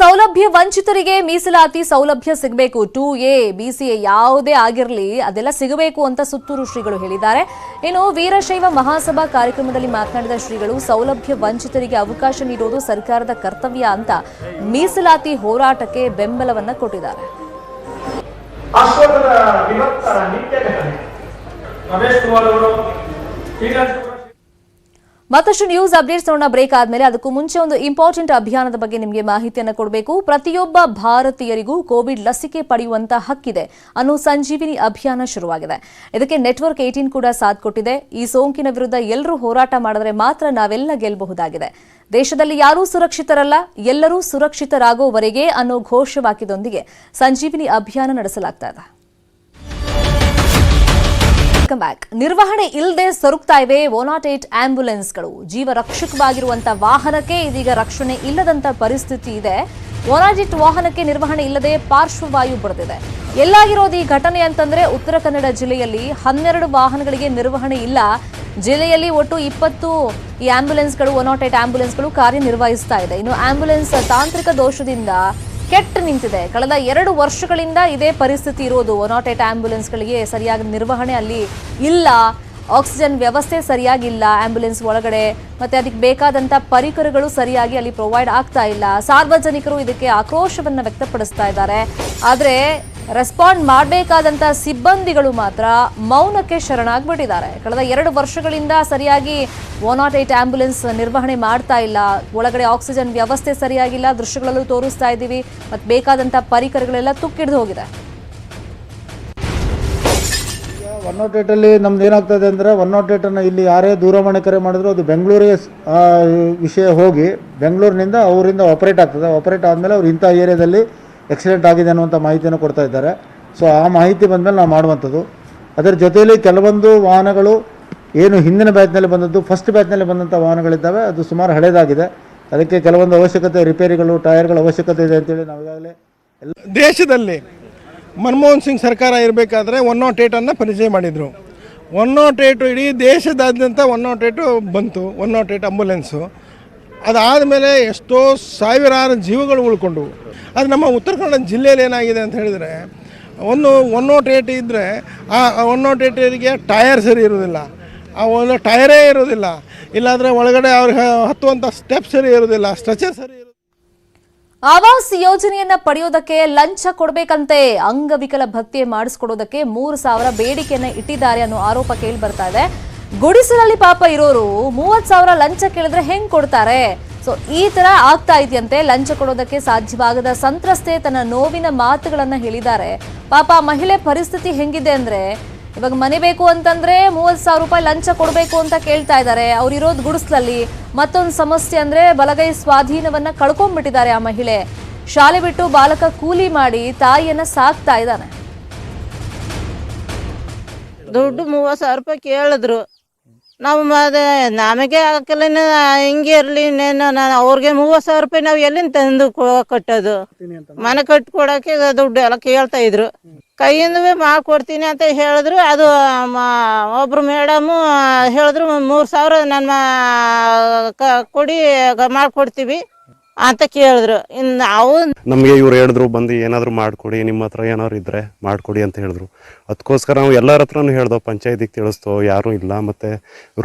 ಸೌಲಭ್ಯ ವಂಚಿತರಿಗೆ ಮೀಸಲಾತಿ ಸೌಲಭ್ಯ ಸಿಗಬೇಕು. Two A B C A ಯಾವುದೇ ಆಗಿರಲಿ ಅದೆಲ್ಲ ಸಿಗಬೇಕು ಅಂತ ಸುತ್ತೂರು ಶ್ರೀಗಳು ಹೇಳಿದ್ದಾರೆ. ಇನ್ನು ವೀರಶೈವ ಮಹಾಸಭಾ ಕಾರ್ಯಕ್ರಮದಲ್ಲಿ ಮಾತನಾಡಿದ ಶ್ರೀಗಳು ಸೌಲಭ್ಯ ವಂಚಿತರಿಗೆ ಅವಕಾಶ ನೀಡುವುದು ಸರ್ಕಾರದ ಕರ್ತವ್ಯ ಅಂತ ಮೀಸಲಾತಿ ಹೋರಾಟಕ್ಕೆ ಬೆಂಬಲವನ್ನ ಕೊಟ್ಟಿದ್ದಾರೆ. ರಮೇಶ್ ಕುಮಾರ್ ಅವರು ಮತ್ತಷ್ಟು ನ್ಯೂಸ್ ಅಪ್ಡೇಟ್ಸ್ ನೋಡೋಣ. ಬ್ರೇಕ್ ಆದ್ಮೇಲೆ ಅದಕ್ಕೂ ಮುಂಚೆ ಒಂದು ಇಂಪಾರ್ಟೆಂಟ್ ಅಭಿಯಾನದ ಬಗ್ಗೆ ನಿಮಗೆ ಮಾಹಿತಿಯನ್ನು ಕೊಡಬೇಕು. ಪ್ರತಿಯೊಬ್ಬ ಭಾರತೀಯರಿಗೂ ಕೋವಿಡ್ ಲಸಿಕೆ ಪಡೆಯುವಂತ ಹಕ್ಕಿದೆ. ಅನ್ನೋ ಸಂಜೀವಿನಿ ಅಭಿಯಾನ ಶುರುವಾಗಿದೆ. ಇದಕ್ಕೆ ನೆಟ್ವರ್ಕ್ ಏಟೀನ್ ಕೂಡ ಸಾಥ್ ಕೊಟ್ಟಿದೆ. ಈ ಸೋಂಕಿನ ವಿರುದ್ಧ ಎಲ್ಲರೂ ಹೋರಾಟ ಮಾಡಿದ್ರೆ ಮಾತ್ರ ನಾವೆಲ್ಲ ಗೆಲ್ಲಬಹುದಾಗಿದೆ. ದೇಶದಲ್ಲಿ ಯಾರೂ ಸುರಕ್ಷಿತರಲ್ಲ, ಎಲ್ಲರೂ ಸುರಕ್ಷಿತರಾಗೋವರೆಗೆ ಅನ್ನೋ ಘೋಷವಾಕ್ಯದೊಂದಿಗೆ ಸಂಜೀವಿನಿ ಅಭಿಯಾನ ನಡೆಸಲಾಗ್ತಾ ಇದೆ. ವೆಲ್ಕಮ್ ಬ್ಯಾಕ್ ನಿರ್ವಹಣೆ ಇಲ್ಲದೆ ಸರುಕ್ತಾ ಇವೆ ನಾಟ್ ಏಟ್ ಆಂಬ್ಯುಲೆನ್ಸ್ಗಳು ಜೀವ ರಕ್ಷಕವಾಗಿರುವಂತ ವಾಹನಕ್ಕೆ ಇದೀಗ ರಕ್ಷಣೆ ಇಲ್ಲದಂತ ಪರಿಸ್ಥಿತಿ ಇದೆ. ಒನಾಜಿಟ್ ವಾಹನಕ್ಕೆ ನಿರ್ವಹಣೆ ಇಲ್ಲದೆ ಪಾರ್ಶ್ವವಾಯು ಬರೆದಿದೆ. ಎಲ್ಲಾಗಿರೋದು ಈ ಘಟನೆ ಅಂತಂದ್ರೆ ಉತ್ತರ ಕನ್ನಡ ಜಿಲ್ಲೆಯಲ್ಲಿ ಹನ್ನೆರಡು ವಾಹನಗಳಿಗೆ ನಿರ್ವಹಣೆ ಇಲ್ಲ. ಜಿಲ್ಲೆಯಲ್ಲಿ ಒಟ್ಟು ಇಪ್ಪತ್ತು ಈ ಆಂಬ್ಯುಲೆನ್ಸ್ಗಳು ನಾಟ್ ಏಟ್ ಆಂಬ್ಯುಲೆನ್ಸ್ಗಳು ಕಾರ್ಯನಿರ್ವಹಿಸ್ತಾ ಇದೆ. ಇನ್ನು ಆಂಬ್ಯುಲೆನ್ಸ್ ತಾಂತ್ರಿಕ ದೋಷದಿಂದ ಕೆಟ್ಟು ನಿಂತಿದೆ. ಕಳೆದ ಎರಡು ವರ್ಷಗಳಿಂದ ಇದೇ ಪರಿಸ್ಥಿತಿ ಇರೋದು. ಒನ್ ನಾಟ್ ಏಟ್ ಆಂಬ್ಯುಲೆನ್ಸ್ಗಳಿಗೆ ಸರಿಯಾಗಿ ನಿರ್ವಹಣೆ ಅಲ್ಲಿ ಇಲ್ಲ. ಆಕ್ಸಿಜನ್ ವ್ಯವಸ್ಥೆ ಸರಿಯಾಗಿಲ್ಲ ಆಂಬ್ಯುಲೆನ್ಸ್ ಒಳಗಡೆ. ಮತ್ತೆ ಅದಕ್ಕೆ ಬೇಕಾದಂಥ ಪರಿಕರಗಳು ಸರಿಯಾಗಿ ಅಲ್ಲಿ ಪ್ರೊವೈಡ್ ಆಗ್ತಾ ಇಲ್ಲ. ಸಾರ್ವಜನಿಕರು ಇದಕ್ಕೆ ಆಕ್ರೋಶವನ್ನು ವ್ಯಕ್ತಪಡಿಸ್ತಾ ಇದ್ದಾರೆ. ಆದ್ರೆ ರೆಸ್ಪಾಂಡ್ ಮಾಡಬೇಕಾದಂಥ ಸಿಬ್ಬಂದಿಗಳು ಮಾತ್ರ ಮೌನಕ್ಕೆ ಶರಣಾಗ್ಬಿಟ್ಟಿದ್ದಾರೆ. ಕಳೆದ ಎರಡು ವರ್ಷಗಳಿಂದ ಸರಿಯಾಗಿ ಒನ್ ನಾಟ್ ಏಟ್ ಆಂಬ್ಯುಲೆನ್ಸ್ ನಿರ್ವಹಣೆ ಮಾಡ್ತಾ ಇಲ್ಲ. ಒಳಗಡೆ ಆಕ್ಸಿಜನ್ ವ್ಯವಸ್ಥೆ ಸರಿಯಾಗಿಲ್ಲ. ದೃಶ್ಯಗಳಲ್ಲೂ ತೋರಿಸ್ತಾ ಇದ್ದೀವಿ. ಮತ್ತು ಬೇಕಾದಂಥ ಪರಿಕರಗಳೆಲ್ಲ ತುಕ್ಕಿಡ್ದು ಹೋಗಿದೆ. ಒನ್ ನಾಟ್ ಏಟಲ್ಲಿ ನಮ್ದು ಏನಾಗ್ತದೆ ಅಂದರೆ ಒನ್ ನಾಟ್ ಏಟನ್ನು ಇಲ್ಲಿ ಯಾರೇ ದೂರವಾಣಿ ಕರೆ ಮಾಡಿದ್ರು ಅದು ಬೆಂಗಳೂರಿಗೆ ವಿಷಯ ಹೋಗಿ ಬೆಂಗಳೂರಿನಿಂದ ಅವರಿಂದ ಆಪರೇಟ್ ಆಗ್ತದೆ. ಆಪರೇಟ್ ಆದಮೇಲೆ ಅವ್ರು ಇಂಥ ಏರಿಯಾದಲ್ಲಿ ಆಕ್ಸಿಡೆಂಟ್ ಆಗಿದೆ ಅನ್ನುವಂಥ ಮಾಹಿತಿಯನ್ನು ಕೊಡ್ತಾ ಇದ್ದಾರೆ. ಸೊ ಆ ಮಾಹಿತಿ ಬಂದಮೇಲೆ ನಾವು ಮಾಡುವಂಥದ್ದು. ಅದರ ಜೊತೆಯಲ್ಲಿ ಕೆಲವೊಂದು ವಾಹನಗಳು ಏನು ಹಿಂದಿನ ಬ್ಯಾಚ್ನಲ್ಲಿ ಬಂದದ್ದು ಫಸ್ಟ್ ಬ್ಯಾಚ್ನಲ್ಲಿ ಬಂದಂಥ ವಾಹನಗಳಿದ್ದಾವೆ. ಅದು ಸುಮಾರು ಹಳೇದಾಗಿದೆ. ಅದಕ್ಕೆ ಕೆಲವೊಂದು ಅವಶ್ಯಕತೆ ರಿಪೇರಿಗಳು ಟೈರ್ಗಳ ಅವಶ್ಯಕತೆ ಇದೆ ಅಂತೇಳಿ ನಾವು ಈಗಾಗಲೇ ದೇಶದಲ್ಲಿ ಮನಮೋಹನ್ ಸಿಂಗ್ ಸರ್ಕಾರ ಇರಬೇಕಾದ್ರೆ ಒನ್ ನಾಟ್ ಏಟನ್ನು ಪರಿಚಯ ಮಾಡಿದರು. ಒನ್ ನಾಟ್ ಏಟು ಇಡೀ ದೇಶದಾದ್ಯಂತ ಒನ್ ನಾಟ್ ಏಟು ಬಂತು. ಒನ್ ನಾಟ್ ಏಟ್ ಅಂಬುಲೆನ್ಸು ಅದಾದಮೇಲೆ ಎಷ್ಟೋ ಸಾವಿರಾರು ಜೀವಗಳು ಉಳ್ಕೊಂಡವು. ಅದು ನಮ್ಮ ಉತ್ತರ ಕನ್ನಡ ಜಿಲ್ಲೆಯಲ್ಲಿ ಏನಾಗಿದೆ ಅಂತ ಹೇಳಿದರೆ, ಒಂದು ಒನ್ ನಾಟ್ ಏಟ್ ಇದ್ದರೆ ಆ ಒನ್ ನಾಟ್ ಏಟಿಗೆ ಟಯರ್ ಸರಿ ಇರೋದಿಲ್ಲ ಆ ಒಂದು ಟಯರೇ ಇರೋದಿಲ್ಲ ಇಲ್ಲಾಂದರೆ ಒಳಗಡೆ ಅವ್ರಿಗೆ ಹತ್ತುವಂಥ ಸ್ಟೆಪ್ ಸರಿ ಇರೋದಿಲ್ಲ ಸ್ಟ್ರೆಚರ್ ಸರಿ ಇರೋದಿಲ್ಲ ಆವಾಸ್ ಯೋಜನೆಯನ್ನ ಪಡೆಯೋದಕ್ಕೆ ಲಂಚ ಕೊಡಬೇಕಂತೆ. ಅಂಗವಿಕಲ ಭತ್ಯೆ ಮಾಡಿಸ್ಕೊಡೋದಕ್ಕೆ ಮೂರು ಸಾವಿರ ಬೇಡಿಕೆಯನ್ನು ಇಟ್ಟಿದ್ದಾರೆ ಅನ್ನೋ ಆರೋಪ ಕೇಳಿ ಬರ್ತಾ ಇದೆ. ಗುಡಿಸಲಲ್ಲಿ ಪಾಪ ಇರೋರು ಮೂವತ್ ಸಾವಿರ ಲಂಚ ಕೇಳಿದ್ರೆ ಹೆಂಗ್ ಕೊಡ್ತಾರೆ? ಸೊ ಈ ತರ ಆಗ್ತಾ ಇದೆಯಂತೆ. ಲಂಚ ಕೊಡೋದಕ್ಕೆ ಸಾಧ್ಯವಾಗದ ಸಂತ್ರಸ್ತೆ ತನ್ನ ನೋವಿನ ಮಾತುಗಳನ್ನ ಹೇಳಿದ್ದಾರೆ. ಪಾಪ ಮಹಿಳೆ ಪರಿಸ್ಥಿತಿ ಹೆಂಗಿದೆ ಅಂದ್ರೆ, ಇವಾಗ ಮನೆ ಬೇಕು ಅಂತಂದ್ರೆ ಮೂವತ್ ಸಾವಿರ ರೂಪಾಯಿ ಲಂಚ ಕೊಡಬೇಕು ಅಂತ ಕೇಳ್ತಾ ಇದ್ದಾರೆ. ಅವ್ರು ಇರೋದು ಗುಡಿಸ್ಲಲ್ಲಿ. ಮತ್ತೊಂದು ಸಮಸ್ಯೆ ಅಂದ್ರೆ ಬಲಗೈ ಸ್ವಾಧೀನವನ್ನ ಕಳ್ಕೊಂಡ್ಬಿಟ್ಟಿದ್ದಾರೆ ಆ ಮಹಿಳೆ. ಶಾಲೆ ಬಿಟ್ಟು ಬಾಲಕ ಕೂಲಿ ಮಾಡಿ ತಾಯಿಯನ್ನ ಸಾಕ್ತಾ ಇದ್ದಾನೆ. ದುಡ್ಡು ಮೂವತ್ತು ಸಾವಿರ ರೂಪಾಯಿ ಕೇಳಿದ್ರು. ನಾವು ಅದೇ ನಮಗೆ ಹಾಕಲಿನ ಹಿಂಗೆ ಇರಲಿ ನಾನು ಅವ್ರಿಗೆ ಮೂವತ್ತು ಸಾವಿರ ರೂಪಾಯಿ ನಾವು ಎಲ್ಲಿಂದ ತಂದು ಕಟ್ಟೋದು? ಮನೆ ಕಟ್ಕೊಡಕ್ಕೆ ದುಡ್ಡು ಎಲ್ಲ ಕೇಳ್ತಾ ಇದ್ರು. ಕೈಯಿಂದ ಮಾಡ್ಕೊಡ್ತೀನಿ ಅಂತ ಹೇಳಿದ್ರು. ಅದು ಒಬ್ರು ಮೇಡಮು ಹೇಳಿದ್ರು ಮೂರು ಸಾವಿರ ನನ್ನ ಕೊಡಿ ಮಾಡ್ಕೊಡ್ತೀವಿ. ಅಂತ ಕೇಳಿದ್ರು. ಇನ್ನು ನಾವು ನಮಗೆ ಇವ್ರು ಹೇಳಿದ್ರು, ಬಂದು ಏನಾದರೂ ಮಾಡಿಕೊಡಿ, ನಿಮ್ಮ ಹತ್ರ ಏನಾದ್ರು ಇದ್ದರೆ ಮಾಡಿಕೊಡಿ ಅಂತ ಹೇಳಿದ್ರು. ಅದಕ್ಕೋಸ್ಕರ ನಾವು ಎಲ್ಲರ ಹತ್ರನು ಹೇಳ್ದೋ, ಪಂಚಾಯತಿಗೆ ತಿಳಿಸ್ತೋ, ಯಾರೂ ಇಲ್ಲ. ಮತ್ತು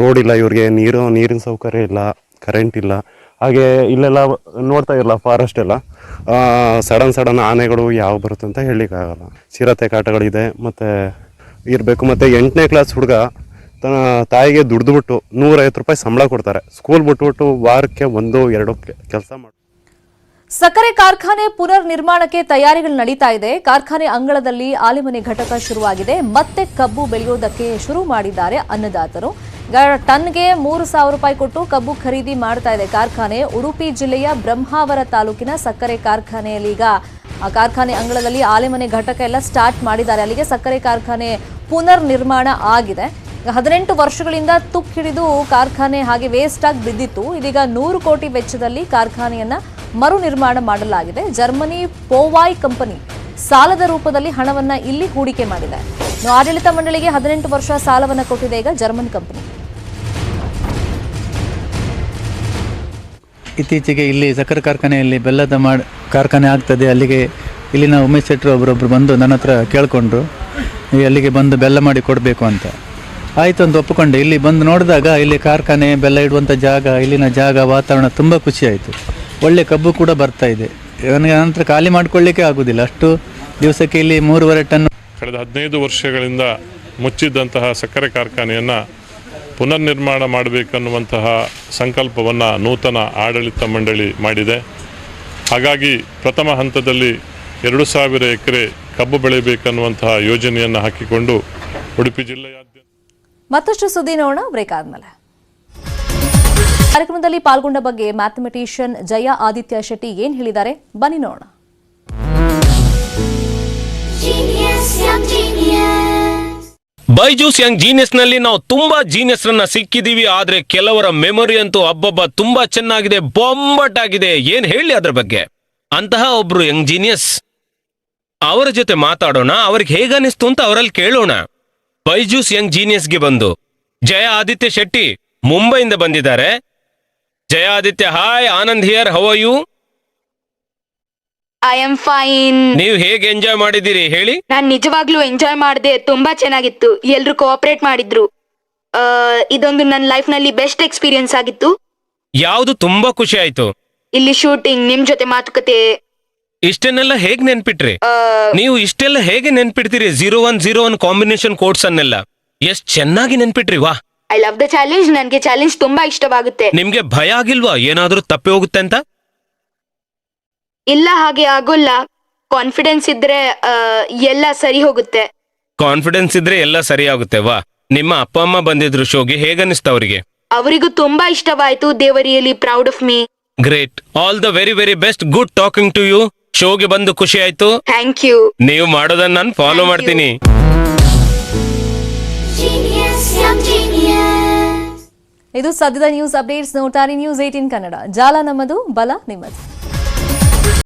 ರೋಡ್ ಇಲ್ಲ ಇವ್ರಿಗೆ, ನೀರು, ನೀರಿನ ಸೌಕರ್ಯ ಇಲ್ಲ ಕರೆಂಟ್ ಇಲ್ಲ. ಹಾಗೆ ಇಲ್ಲೆಲ್ಲ ನೋಡ್ತಾ ಇರಲ್ಲ ಫಾರೆಸ್ಟ್ ಎಲ್ಲ. ಸಡನ್ ಸಡನ್ ಆನೆಗಳು ಯಾವ ಬರುತ್ತೆ ಅಂತ ಹೇಳಲಿಕ್ಕಾಗಲ್ಲ. ಚಿರತೆ ಕಾಟಗಳಿದೆ, ಮತ್ತು ಇರಬೇಕು. ಮತ್ತು ಎಂಟನೇ ಕ್ಲಾಸ್ ಹುಡುಗ ತನ್ನ ತಾಯಿಗೆ ದುಡ್ದುಬಿಟ್ಟು ನೂರೈವತ್ತು ರೂಪಾಯಿ ಸಂಬಳ ಕೊಡ್ತಾರೆ. ಸ್ಕೂಲ್ ಬಿಟ್ಬಿಟ್ಟು ವಾರಕ್ಕೆ ಒಂದು, ಎರಡು ಕೆಲಸ ಮಾಡಿ ಸಕ್ಕರೆ ಕಾರ್ಖಾನೆ ಪುನರ್ ನಿರ್ಮಾಣಕ್ಕೆ ತಯಾರಿಗಳು ನಡೀತಾ ಇದೆ. ಕಾರ್ಖಾನೆ ಅಂಗಳದಲ್ಲಿ ಆಲಿಮನೆ ಘಟಕ ಶುರುವಾಗಿದೆ. ಮತ್ತೆ ಕಬ್ಬು ಬೆಳೆಯೋದಕ್ಕೆ ಶುರು ಮಾಡಿದ್ದಾರೆ ಅನ್ನದಾತರು. ಟನ್ಗೆ ಮೂರು ಸಾವಿರ ರೂಪಾಯಿ ಕೊಟ್ಟು ಕಬ್ಬು ಖರೀದಿ ಮಾಡ್ತಾ ಇದೆ ಕಾರ್ಖಾನೆ. ಉಡುಪಿ ಜಿಲ್ಲೆಯ ಬ್ರಹ್ಮಾವರ ತಾಲೂಕಿನ ಸಕ್ಕರೆ ಕಾರ್ಖಾನೆಯಲ್ಲಿ ಆ ಕಾರ್ಖಾನೆ ಅಂಗಳದಲ್ಲಿ ಆಲೆಮನೆ ಘಟಕ ಎಲ್ಲ ಸ್ಟಾರ್ಟ್ ಮಾಡಿದ್ದಾರೆ. ಅಲ್ಲಿಗೆ ಸಕ್ಕರೆ ಕಾರ್ಖಾನೆ ಪುನರ್ ನಿರ್ಮಾಣ ಆಗಿದೆ. ಹದಿನೆಂಟು ವರ್ಷಗಳಿಂದ ತುಕ್ಕಿಡಿದು ಕಾರ್ಖಾನೆ ಹಾಗೆ ವೇಸ್ಟ್ ಆಗಿ ಬಿದ್ದಿತ್ತು. ಇದೀಗ ನೂರು ಕೋಟಿ ವೆಚ್ಚದಲ್ಲಿ ಕಾರ್ಖಾನೆಯನ್ನ ಮರು ನಿರ್ಮಾಣ ಮಾಡಲಾಗಿದೆ. ಜರ್ಮನಿ ಪೋವಾಯ್ ಕಂಪನಿ ಸಾಲದ ರೂಪದಲ್ಲಿ ಹಣವನ್ನ ಇಲ್ಲಿ ಹೂಡಿಕೆ ಮಾಡಿದೆ. ಆಡಳಿತ ಮಂಡಳಿಗೆ ಹದಿನೆಂಟು ವರ್ಷ ಸಾಲವನ್ನು ಕೊಟ್ಟಿದೆ ಈಗ ಜರ್ಮನ್ ಕಂಪನಿ. ಇತ್ತೀಚೆಗೆ ಇಲ್ಲಿ ಸಕ್ಕರೆ ಕಾರ್ಖಾನೆಯಲ್ಲಿ ಬೆಲ್ಲದ ಮಾಡಿ, ಕಾರ್ಖಾನೆ ಆಗ್ತದೆ. ಅಲ್ಲಿಗೆ ಇಲ್ಲಿನ ಉಮೇಶ್ ಶೆಟ್ಟರು ಒಬ್ಬರೊಬ್ಬರು ಬಂದು ನನ್ನ ಹತ್ರ ಕೇಳಿಕೊಂಡ್ರು. ಅಲ್ಲಿಗೆ ಬಂದು ಬೆಲ್ಲ ಮಾಡಿ ಕೊಡಬೇಕು ಅಂತ. ಆಯಿತು ಅಂತ ಒಪ್ಪಿಕೊಂಡೆ. ಇಲ್ಲಿ ಬಂದು ನೋಡಿದಾಗ ಇಲ್ಲಿ ಕಾರ್ಖಾನೆ, ಬೆಲ್ಲ ಇಡುವಂಥ ಜಾಗ, ಇಲ್ಲಿನ ಜಾಗ, ವಾತಾವರಣ ತುಂಬ ಖುಷಿಯಾಯಿತು ಒಳ್ಳೆ ಕಬ್ಬು ಕೂಡ ಬರ್ತಾ ಇದೆ. ನನಗೆ ನಂತರ ಖಾಲಿ ಮಾಡಿಕೊಳ್ಳಿಕ್ಕೆ ಆಗೋದಿಲ್ಲ. ಅಷ್ಟು ದಿವಸಕ್ಕೆ ಇಲ್ಲಿ ಮೂರುವರೆ ಟನ್ ಕಳೆದ ಹದಿನೈದು ವರ್ಷಗಳಿಂದ ಮುಚ್ಚಿದ್ದಂತಹ ಸಕ್ಕರೆ ಕಾರ್ಖಾನೆಯನ್ನು ಪುನರ್ನಿರ್ಮಾಣ ಮಾಡಬೇಕನ್ನುವಂತಹ ಸಂಕಲ್ಪವನ್ನು ನೂತನ ಆಡಳಿತ ಮಂಡಳಿ ಮಾಡಿದೆ. ಹಾಗಾಗಿ ಪ್ರಥಮ ಹಂತದಲ್ಲಿ ಎರಡು ಸಾವಿರ ಎಕರೆ ಕಬ್ಬು ಬೆಳೆಯಬೇಕನ್ನುವಂತಹ ಯೋಜನೆಯನ್ನು ಹಾಕಿಕೊಂಡು ಉಡುಪಿ ಜಿಲ್ಲೆಯಾದ್ಯಂತ ಮತ್ತಷ್ಟು ಸುದ್ದಿ ನೋಡೋಣ ಬ್ರೇಕ್ ಆದ್ಮೇಲೆ. ಕಾರ್ಯಕ್ರಮದಲ್ಲಿ ಪಾಲ್ಗೊಂಡ ಬಗ್ಗೆ ಮ್ಯಾಥಮೆಟಿಷಿಯನ್ ಜಯ ಆದಿತ್ಯ ಶೆಟ್ಟಿ ಏನ್ ಹೇಳಿದ್ದಾರೆ? ಬನ್ನಿ ನೋಡೋಣ. ಬೈಜೂಸ್ ಯಂಗ್ ಜೀನಿಯಸ್ನಲ್ಲಿ ನಾವು ತುಂಬಾ ಜೀನಿಯಸ್ ರನ್ನ ಸಿಕ್ಕಿದೀವಿ ಆದ್ರೆ ಕೆಲವರ ಮೆಮೊರಿ ಅಂತೂ ಅಬ್ಬಬ್ಬ ತುಂಬಾ ಚೆನ್ನಾಗಿದೆ ಬೊಂಬಟ್ ಆಗಿದೆ ಏನ್ ಹೇಳಿ ಅದ್ರ ಬಗ್ಗೆ? ಅಂತಹ ಒಬ್ರು ಯಂಗ್ ಜೀನಿಯಸ್ ಅವರ ಜೊತೆ ಮಾತಾಡೋಣ ಅವ್ರಿಗೆ ಹೇಗನಿಸ್ತು ಅಂತ ಅವರಲ್ಲಿ ಕೇಳೋಣ. ಬೈಜೂಸ್ ಯಂಗ್ ಜೀನಿಯಸ್ಗೆ ಬಂದು. ಜಯ ಆದಿತ್ಯ ಶೆಟ್ಟಿ ಮುಂಬೈಯಿಂದ ಬಂದಿದ್ದಾರೆ. Jaya Aditya hi Anand here how are you I am fine ನೀವು ಹೇಗೆ ಎಂಜಾಯ್ ಮಾಡಿದ್ದೀರಿ ಹೇಳಿ. ನಾನ್ ನಿಜವಾಗ್ಲೂ ಎಂಜಾಯ್ ಮಾಡಿದೆ ತುಂಬಾ ಚೆನ್ನಾಗಿತ್ತು. ಎಲ್ರು ಕೋಆಪರೇಟ್ ಮಾಡಿದ್ರು. ಆ, ಇದೊಂದು ನನ್ನ ಲೈಫ್ನಲ್ಲಿ ಬೆಸ್ಟ್ ಎಕ್ಸ್ಪೀರಿಯನ್ಸ್ ಆಗಿತ್ತು. ಯಾವುದು ತುಂಬಾ ಖುಷಿ ಆಯ್ತು. ಇಲ್ಲಿ ಶೂಟಿಂಗ್ ನಿಮ್ ಜೊತೆ ಮಾತುಕತೆ. ಇಷ್ಟನ್ನೆಲ್ಲ ಹೇಗ್ ನೆನ್ಪಿಟ್ರಿ? ನೀವು ಇಷ್ಟೆಲ್ಲ ಹೇಗೆ ನೆನ್ಪಿಡ್ತೀರಿ? Zero one zero one combination codes ಅನ್ನೆಲ್ಲ. ಎಷ್ಟ್ ಚೆನ್ನಾಗಿ ನೆನ್ಪಿಟ್ರಿ ವಾ ಐ ಲವ್ ದ ಚಾಲೆಂಜ್ ನನಗೆ ಚಾಲೆಂಜ್ ತುಂಬಾ ಇಷ್ಟವಾಗುತ್ತೆ. ನಿಮ್ಗೆ ಭಯ ಆಗಿಲ್ವಾ? ಏನಾದ್ರೂ ತಪ್ಪಿ ಹೋಗುತ್ತೆ ಅಂತ? ಇಲ್ಲ ಹಾಗೆ ಆಗೋಲ್ಲ. ಕಾನ್ಫಿಡೆನ್ಸ್ ಇದ್ರೆ ಆ, ಎಲ್ಲ ಸರಿ ಹೋಗುತ್ತೆ. ಕಾನ್ಫಿಡೆನ್ಸ್ ಇದ್ರೆ ಎಲ್ಲ ಸರಿ ಆಗುತ್ತೆ. ವಾ. ನಿಮ್ಮ ಅಪ್ಪ ಅಮ್ಮ ಬಂದಿದ್ರು ಶೋಗೆ ಹೇಗನ್ನಿಸ್ತ ಅವರಿಗೆ? ಅವರಿಗೂ ತುಂಬಾ ಇಷ್ಟವಾಯ್ತು. ದೇವರಿಯಲ್ಲಿ proud of me great all the very very best good talking to you ಶೋಗೆ ಬಂದು ಖುಷಿ ಆಯ್ತು. ಥ್ಯಾಂಕ್ ಯು ನೀವು ಮಾಡೋದನ್ನ ನಾನು ಫಾಲೋ ಮಾಡ್ತೀನಿ. ಇದು ಸದ್ಯದ ನ್ಯೂಸ್ ಅಪ್ಡೇಟ್ಸ್ ನೋಡ್ತಾರೆ ನ್ಯೂಸ್ ಏಟೀನ್ ಕನ್ನಡ. ಜಾಲ ನಮ್ಮದು ಬಲ ನಿಮ್ಮದು.